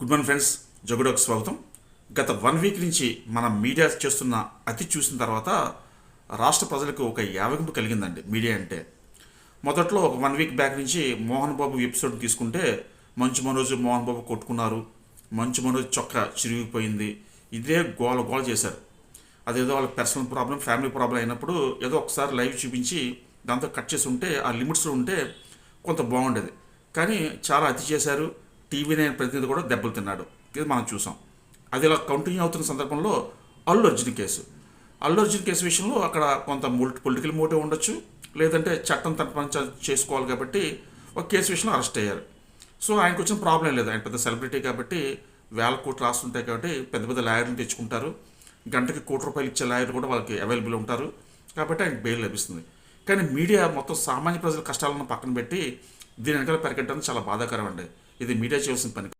Good morning friends జగుడోకి స్వాగతం. గత one week నుంచి మన మీడియా చేస్తున్న అతి చూసిన తర్వాత రాష్ట్ర ప్రజలకు ఒక యావగింపు కలిగిందండి మీడియా అంటే. మొదట్లో ఒక వన్ వీక్ బ్యాక్ నుంచి మోహన్ బాబు ఎపిసోడ్ తీసుకుంటే మంచు మనోజ్ మోహన్ బాబు కొట్టుకున్నారు. మంచు మనోజ్ చొక్కా చిరిగిపోయింది. ఇదే గోల గోల చేశారు. అదేదో వాళ్ళ పర్సనల్ ప్రాబ్లం ఫ్యామిలీ ప్రాబ్లం అయినప్పుడు ఏదో ఒకసారి లైవ్ చూపించి దాంతో కట్ చేసి ఉంటే ఆ లిమిట్స్లో ఉంటే కొంత బాగుండేది. కానీ చాలా అతి చేశారు. టీవీ నైన్ ప్రతినిధి కూడా దెబ్బలు తిన్నాడు. ఇది మనం చూసాం. అది ఇలా కంటిన్యూ అవుతున్న సందర్భంలో అల్లు అర్జున్ కేసు. అల్లు అర్జున్ కేసు విషయంలో అక్కడ కొంత పొలిటికల్ మోటివ్ ఉండొచ్చు. లేదంటే చట్టం తన పని చేసుకోవాలి కాబట్టి ఒక కేసు విషయంలో అరెస్ట్ అయ్యారు. సో ఆయనకు వచ్చిన ప్రాబ్లం లేదు. ఆయన పెద్ద సెలబ్రిటీ కాబట్టి వేల కోట్లు రాస్తుంటాయి కాబట్టి పెద్ద పెద్ద లాయర్లు తెచ్చుకుంటారు. గంటకి కోటి రూపాయలు ఇచ్చే లాయర్ కూడా వాళ్ళకి అవైలబుల్ ఉంటారు. కాబట్టి ఆయనకు బెయిల్ లభిస్తుంది. కానీ మీడియా మొత్తం సామాన్య ప్రజల కష్టాలను పక్కన పెట్టి దీని వెనకాల పరిగెట్టడం చాలా బాధాకరం అండి ఇది మీడియా చేయాల్సిన పని.